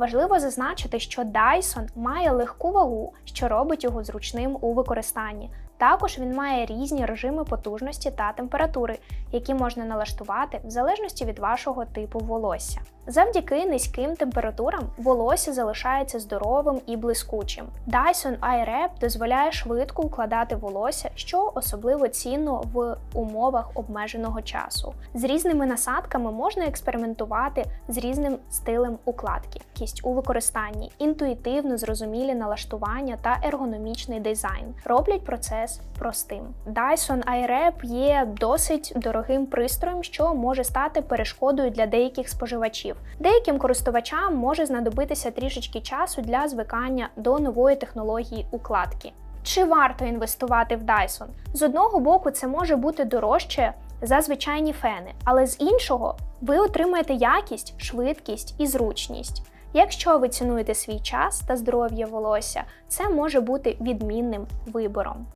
Важливо зазначити, що Dyson має легку вагу, що робить його зручним у використанні. Також він має різні режими потужності та температури, які можна налаштувати в залежності від вашого типу волосся. Завдяки низьким температурам волосся залишається здоровим і блискучим. Dyson iRap дозволяє швидко укладати волосся, що особливо цінно в умовах обмеженого часу. З різними насадками можна експериментувати з різним стилем укладки, кість у використанні, інтуїтивно зрозумілі налаштування та ергономічний дизайн роблять процес простим. Dyson iRap є досить дорогим пристроєм, що може стати перешкодою для деяких споживачів. Деяким користувачам може знадобитися трішечки часу для звикання до нової технології укладки. Чи варто інвестувати в Dyson? З одного боку, це може бути дорожче за звичайні фени, але з іншого ви отримаєте якість, швидкість і зручність. Якщо ви цінуєте свій час та здоров'я волосся, це може бути відмінним вибором.